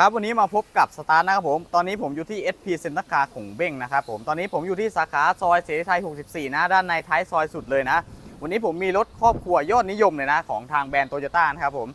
ครับวันนี้มาพบกับสตาร์นะครับผม ตอนนี้ผมอยู่ที่ SP เซ็นทรัลคาร์ของเบ้งนะครับผม ตอนนี้ผมอยู่ที่สาขาซอยเสรีไทย 64 นะ ด้านในท้ายซอยสุดเลยนะ วันนี้ผมมีรถครอบครัวยอดนิยมเลยนะ ของทางแบรนด์โตโยต้านะครับผม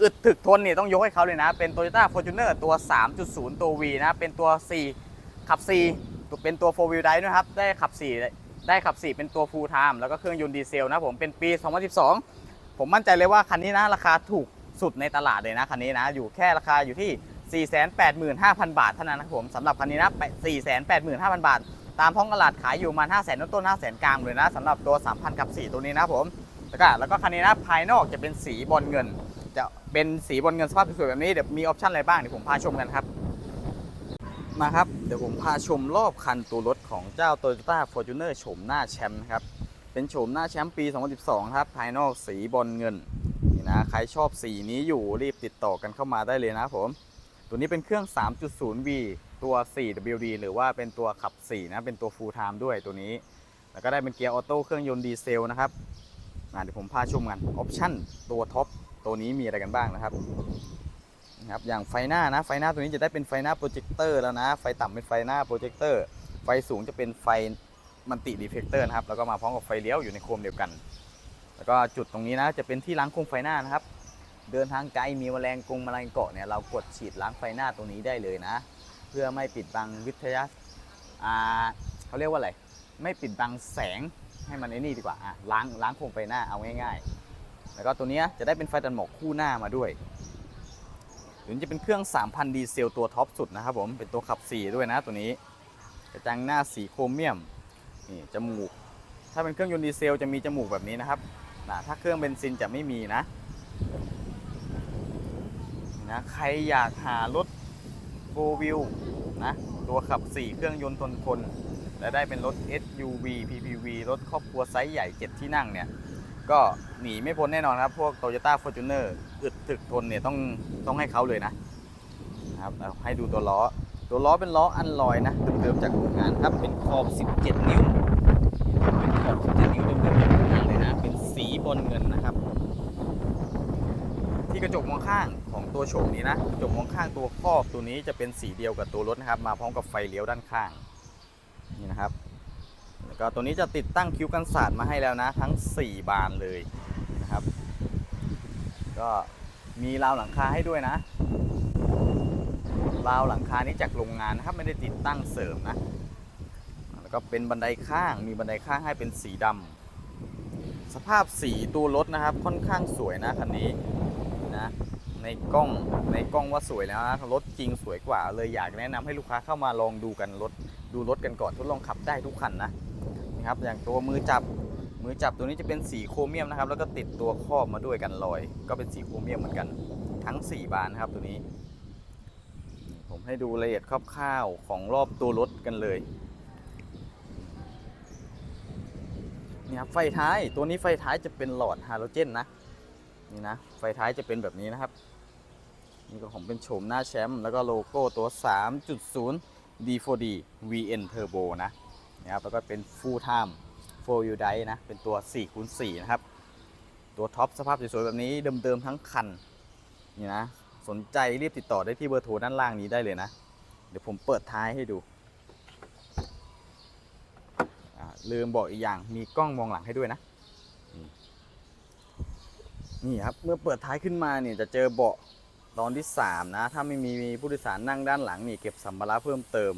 อึดถึกทนเนี่ยต้องยกให้เขาเลยนะ เป็น Toyota Fortuner ตัว 3.0 ตัว V นะ เป็นตัว 4 ขับ 4 ตัวเป็นตัว 4 wheel drive ด้วยนะครับ ได้ขับ 4 ได้ขับ 4 เป็นตัว full time แล้วก็เครื่องยนต์ดีเซลนะผม เป็นปี 2012 ผมมั่นใจเลยว่าคันนี้นะราคาถูกสุดในตลาดเลยนะคันนี้นะ อยู่แค่ราคาอยู่ที่ 485,000 บาทเท่านั้นนะครับผมสำหรับคันนี้นะ485,000 บาท ตามท้องตลาดขายอยู่มา500,000ต้นต้น500,000กลางเลยนะสำหรับตัว 3,000 กับ 4 ตัวนี้นะครับผมแล้วก็แล้วก็คันนี้นะภายนอกจะเป็นสีบอลเงิน จะเป็นสีบอลเงินสภาพสวยๆแบบนี้เดี๋ยวมีออปชั่นอะไรบ้างเดี๋ยวผมพาชมกันครับมาครับเดี๋ยวผมพาชมรอบคันตัวรถของเจ้า Toyota Fortuner โฉมหน้าแชมป์นะครับเป็นโฉมหน้าแชมป์ปี 2012 ครับ ภายนอกสีบอลเงินนี่นะ ใครชอบสีนี้อยู่รีบติดต่อกันเข้ามาได้เลยนะผม ตัวนี้เป็นเครื่อง 3.0V ตัว 4WD หรือว่าเป็นตัวขับ 4 นะ เป็นตัว full time ด้วยตัวนี้ แล้วก็ได้เป็นเกียร์ออโต้เครื่องยนต์ดีเซลนะครับเดี๋ยวผมพาชมกัน ออปชั่นตัวท็อปตัวนี้มีอะไรกันบ้างนะครับนะครับ อย่างไฟหน้านะ ไฟหน้าตัวนี้จะได้เป็นไฟหน้าโปรเจคเตอร์แล้วนะ ไฟต่ำเป็นไฟหน้าโปรเจคเตอร์ ไฟสูงจะเป็นไฟมันติดีเฟกเตอร์นะครับ แล้วก็มาพร้อมกับไฟเลี้ยวอยู่ในโคมเดียวกัน แล้วก็จุดตรงนี้นะ จะเป็นที่ล้างโคมไฟหน้านะครับ เดินทางไกลมีแมลงกรงแมลงเกาะเนี่ยเรากดฉีดล้างไฟหน้าตรงนี้ได้เลยนะ เพื่อไม่ปิดบังวิทยาอ่าเขาเรียกว่าอะไรไม่ปิดบังแสงให้มันไอ้นี่ดีกว่าอะล้างล้างโคมไฟหน้าเอาง่ายๆ แล้วก็ตัวนี้จะได้เป็นไฟตัดหมอกคู่หน้ามาด้วยหรือจะเป็นเครื่อง 3,000 ดีเซลตัวท็อปสุดนะครับผมเป็นตัวขับ 4 ด้วยนะตัวนี้ กระจังหน้าสีโครเมียมนี่จมูก ถ้าเป็นเครื่องยนต์ดีเซลจะมีจมูกแบบนี้นะครับนะถ้าเครื่องเบนซินจะไม่มีนะ นะใครอยากหารถโฟวิวนะตัวขับ 4 เครื่องยนต์ทนทน และได้เป็นรถ SUV PPV รถครอบครัวไซส์ใหญ่ 7 ที่นั่งเนี่ย ก็หนีไม่พ้นแน่นอนครับ พวก Toyota Fortuner อึดถึกทนเนี่ยต้องต้องให้เขาเลยนะครับเอาให้ดูตัวล้อ ตัวล้อเป็นล้ออันลอยนะเดิมๆจากโรงงานครับเป็นขอบ 17 นิ้ว เป็นขอบ 17 นิ้วเดิมๆจากโรงงานเลยนะ เป็นสีบอลเงิน กระจกมองข้างของตัวโฉมนี้นะกระจกมองข้างตัวครอบตัวนี้จะเป็นสีเดียวกับตัวรถนะครับ มาพร้อมกับไฟเลี้ยวด้านข้างนี่นะครับแล้วก็ตัวนี้จะติดตั้งคิ้วกันสาดมาให้แล้วนะ ทั้ง 4 บานเลยนะครับ ก็มีราวหลังคาให้ด้วยนะราวหลังคานี้จากโรงงานนะครับไม่ได้ติดตั้งเสริมนะแล้วก็เป็นบันไดข้างมีบันไดข้างให้เป็นสีดำสภาพสีตัวรถนะครับค่อนข้างสวยนะคันนี้ นะ ในกล้องในกล้องว่าสวยแล้วนะรถจริงสวยกว่า เลยอยากแนะนำให้ลูกค้าเข้ามาลองดูกันรถดูรถกันก่อนทดลองขับได้ทุกคันนะนะครับ อย่างตัวมือจับมือจับตัวนี้จะเป็นสีโครเมียมนะครับ แล้วก็ติดตัวครอบมาด้วยกันลอย ก็เป็นสีโครเมียมเหมือนกัน ทั้ง 4 บานนะครับตัวนี้ ผมให้ดูละเอียดคร่าวๆของรอบตัวรถกันเลยนี่ครับไฟท้ายตัวนี้ไฟท้ายจะเป็นหลอดฮาโลเจนนะ นี่นะไฟท้ายจะเป็นแบบนี้นะครับ นี่ก็ของเป็นโฉมหน้าแชมป์แล้วก็โลโก้ตัว 3.0 D4D VN Turbo นะนะครับแล้วก็เป็น Full Time 4 Wheel Drive นะ เป็นตัว4คูณ4นะครับ ตัวท็อปสภาพสวยๆแบบนี้เดิมๆทั้งคัน นี่นะ สนใจรีบติดต่อได้ที่เบอร์โทรด้านล่างนี้ได้เลยนะ เดี๋ยวผมเปิดท้ายให้ดูลืมบอกอีกอย่างมีกล้องมองหลังให้ด้วยนะ นี่ครับเมื่อเปิดท้ายขึ้นมาเนี่ยจะเจอเบาะตอนที่ 3 นะ ถ้าไม่มีผู้โดยสารนั่งด้านหลังนี่เก็บสัมภาระเพิ่มเติม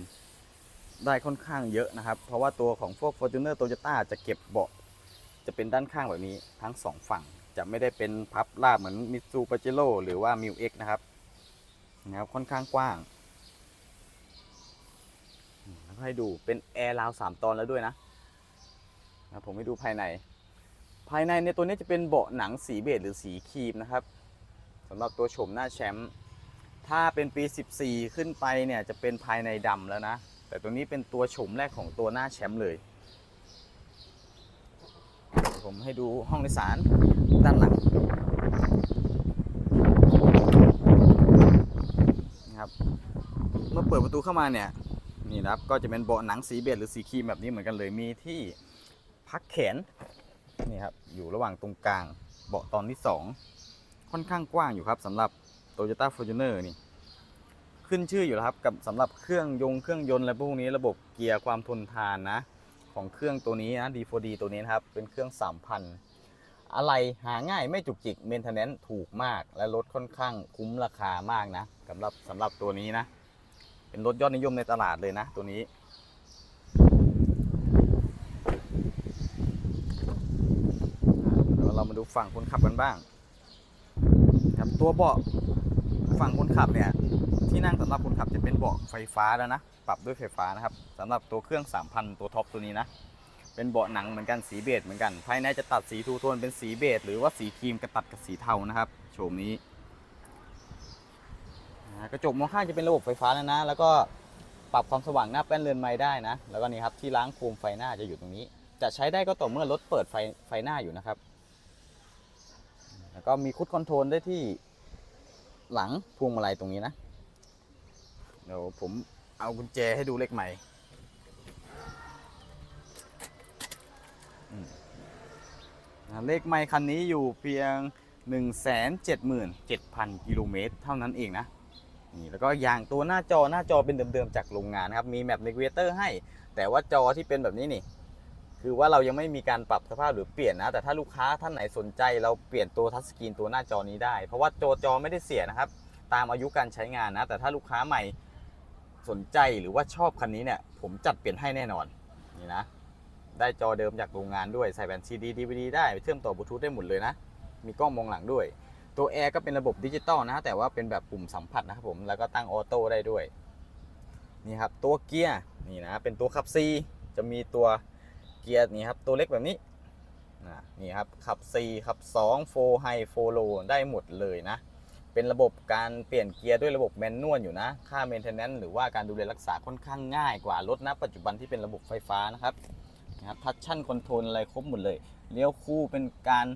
ได้ค่อนข้างเยอะนะครับ เพราะว่าตัวของพวก Fortuner Toyota จะเก็บเบาะจะเป็นด้านข้างแบบนี้ทั้งสองฝั่งจะไม่ได้เป็นพับราบเหมือนมิ t ซูป a เจโ o หรือว่า m ิ X นะครับนะครับค่อนข้างกว้างแล้วก็ให้ดูเป็นแอร์ราวสามตอนแล้วด้วยนะนะผมให้ดูภายใน ภายในในตัวนี้จะเป็นเบาะหนังสีเบจหรือสีครีมนะครับสำหรับตัวโฉมหน้าแชมป์ถ้าเป็นปี 14 ขึ้นไปเนี่ยจะเป็นภายในดำแล้วนะ แต่ตัวนี้เป็นตัวโฉมแรกของตัวหน้าแชมป์เลย ผมให้ดูห้องโดยสารด้านหลังนะครับ เมื่อเปิดประตูเข้ามาเนี่ยนี่นะครับก็จะเป็นเบาะหนังสีเบจหรือสีครีมแบบนี้เหมือนกันเลยมีที่พักแขน นี่ครับอยู่ระหว่างตรงกลางเบาะตอนที่ 2 ค่อนข้างกว้างอยู่ครับสำหรับ Toyota Fortuner นี่ ขึ้นชื่ออยู่แล้วครับกับสำหรับเครื่องยงเครื่องยนต์อะไรพวกนี้ระบบเกียร์ความทนทานนะ ของเครื่องตัวนี้นะ D4D ตัวนี้นะครับ เป็นเครื่อง 3,000 อะไรหาง่ายไม่จุกจิกเมนเทนแนนถูกมาก และรถค่อนข้างคุ้มราคามากนะสำหรับสำหรับตัวนี้นะ เป็นรถยอดนิยมในตลาดเลยนะ ตัวนี้ เดูฝั่งคนขับกันบ้างครับตัวเบาะฝั่งคนขับเนี่ยที่นั่งสำหรับคนขับจะเป็นเบาะไฟฟ้าแล้วนะปรับด้วยไฟฟ้านะครับสำหรับตัวเครื่อง 3,000 ตัวท็อปตัวนี้นะเป็นเบาะหนังเหมือนกันสีเบจเหมือนกัน ภายในจะตัดสีทูโทนเป็นสีเบจหรือว่าสีครีมกระตัดกับสีเทานะครับโฉมนี้กระจกมองข้างจะเป็นระบบไฟฟ้าแล้วนะ แล้วก็ปรับความสว่างหน้าแป้นเรือนไม้ได้นะ แล้วก็นี่ครับที่ล้างโคมไฟหน้าจะอยู่ตรงนี้ จะใช้ได้ก็ต่อเมื่อรถเปิดไฟไฟหน้าอยู่นะครับ แล้วก็มีคุดคอนโทรลได้ที่หลังพวงมาลัยตรงนี้นะ เดี๋ยวผมเอากุญแจให้ดูเลขใหม่เลขใหม่คันนี้อยู่เพียง 177,000 กิโลเมตรเท่านั้นเองนะ นี่แล้วก็ยางตัวหน้าจอหน้าจอเป็นเดิมๆจากโรงงานนะครับ มีแมป n น v เ a เตอร์ให้ แต่ว่าจอที่เป็นแบบนี้นี่ คือว่าเรายังไม่มีการปรับสภาพหรือเปลี่ยนนะ แต่ถ้าลูกค้าท่านไหนสนใจเราเปลี่ยนตัวทัชสกรีนตัวหน้าจอนี้ได้ เพราะว่าจอจอไม่ได้เสียนะครับ ตามอายุการใช้งานนะ แต่ถ้าลูกค้าใหม่สนใจหรือว่าชอบคันนี้เนี่ย ผมจัดเปลี่ยนให้แน่นอน นี่นะ ได้จอเดิมจากโรงงานด้วย ใส่แผ่นซีดีดีวดีได้ เชื่อมต่อบลูทูธได้หมดเลยนะ มีกล้องมองหลังด้วย ตัวแอร์ก็เป็นระบบดิจิตอลนะ แต่ว่าเป็นแบบปุ่มสัมผัสนะครับผม แล้วก็ตั้งออโต้ได้ด้วย นี่ครับ ตัวเกียร์ นี่นะ เป็นตัวขับ C จะมีตัว เกียร์นี่ครับ ตัวเล็กแบบนี้นี่ครับขับ 4 ขับ 2 4 High 4 Low ได้หมดเลยนะ เป็นระบบการเปลี่ยนเกียร์ด้วยระบบแมนนวลอยู่นะ ค่า maintenance หรือว่าการดูแลรักษาค่อนข้างง่ายกว่ารถนะปัจจุบันที่เป็นระบบไฟฟ้านะครับนะครับทัชชั่นคอนโทรลอะไรครบหมดเลย เลี้ยวคู่เป็นการ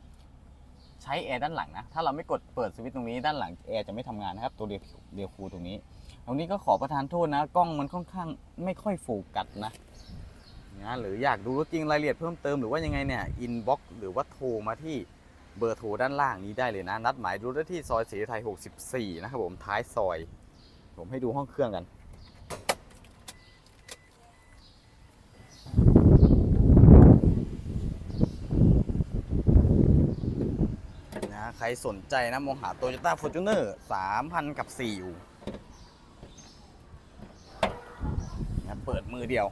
ใช้แอร์ด้านหลังนะ ถ้าเราไม่กดเปิดสวิตช์ตรงนี้ด้านหลังแอร์จะไม่ทำงานนะครับ ตัวเดียวเดียวคูลตรงนี้ ตรงนี้ก็ขอประทานโทษนะ กล้องมันค่อนข้างไม่ค่อยโฟกัสนะ นะหรืออยากดูรถจริงรายละเอียดเพิ่มเติมหรือว่ายังไงเนี่ยอินบ็อกหรือว่าโทรมาที่เบอร์โทรด้านล่างนี้ได้เลยนะ นัดหมายดูได้ที่ซอยศรีไทย 64 นะครับผมท้ายซอย ผมให้ดูห้องเครื่องกันนะใครสนใจนะ มองหา Toyota Fortuner 3,000 กับ4อยู่นะเปิดมือเดียว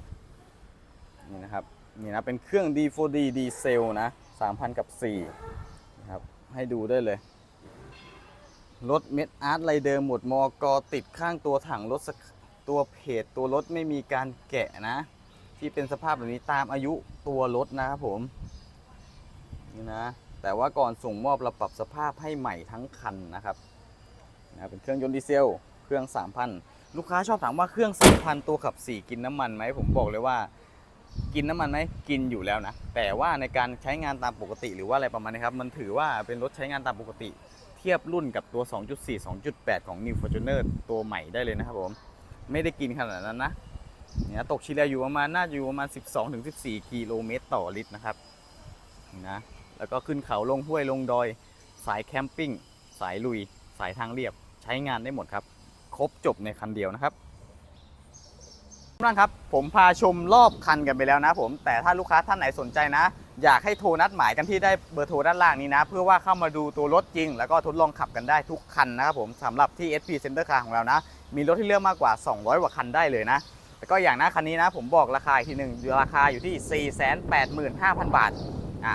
นี่นะครับนี่นะเป็นเครื่อง D4D ดีเซลนะ3,000 กับ4นะครับให้ดูได้เลย รถเม็ดอาร์ตไรเดิมหมดมอกอติดข้างตัวถังรถตัวเพจตัวรถไม่มีการแกะนะ ที่เป็นสภาพแบบนี้ตามอายุตัวรถนะครับผมนี่นะแต่ว่าก่อนส่งมอบเราปรับสภาพให้ใหม่ทั้งคันนะครับนะเป็นเครื่องยนต์ดีเซล เครื่อง 3,000 ลูกค้าชอบถามว่าเครื่อง 3,000 ตัวขับ 4 กินน้ำมันไหมผมบอกเลยว่า กินน้ำมันไหมกินอยู่แล้วนะ แต่ว่าในการใช้งานตามปกติหรือว่าอะไรประมาณนี้ครับ มันถือว่าเป็นรถใช้งานตามปกติ เทียบรุ่นกับตัว 2.4 2.8 ของ New Fortuner ตัวใหม่ได้เลยนะครับผม ไม่ได้กินขนาดนั้นนะเนี่ยตกเฉลี่ยอยู่ประมาณน่าอยู่ประมาณ 12-14 กิโลเมตรต่อลิตรนะครับนะแล้วก็ขึ้นเขาลงห้วยลงดอย สายแคมปิ้ง สายลุย สายทางเรียบ ใช้งานได้หมดครับ ครบจบในคันเดียวนะครับ ท่านครับผมพาชมรอบคันกันไปแล้วนะผมแต่ถ้าลูกค้าท่านไหนสนใจนะ อยากให้โทรนัดหมายกันที่ได้เบอร์โทรด้านล่างนี้นะ เพื่อว่าเข้ามาดูตัวรถจริง แล้วก็ทดลองขับกันได้ทุกคันนะครับผมสำหรับที่ SP Center Car ของเรานะ มีรถที่เลือกมากกว่า 200 กว่าคันได้เลยนะแล้วก็อย่างหน้าคันนี้นะ ผมบอกราคาอีกทีหนึ่งราคาอยู่ที่ 485,000 บาทอ่า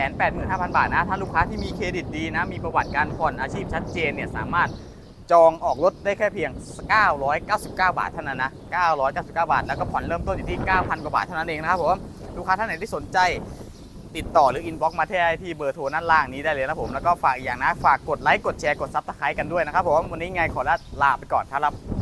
485,000 บาทนะถ้าลูกค้าที่มีเครดิตดีนะ มีประวัติการผ่อนอาชีพชัดเจนเนี่ยสามารถ จองออกรถได้แค่เพียง 999 บาทเท่านั้นนะ 999 บาท แล้วก็ผ่อนเริ่มต้นอยู่ที่ 9,000 กว่าบาทเท่านั้นเองนะครับผม ลูกค้าท่านไหนที่สนใจติดต่อหรืออินบ็อกซ์มาที่ที่เบอร์โทรด้านล่างนี้ได้เลยนะผม แล้วก็ฝากอีกอย่างนะ ฝากกดไลค์ กดแชร์ กดซับสไครต์กันด้วยนะครับผม วันนี้ไงขอลาลาไปก่อนครับ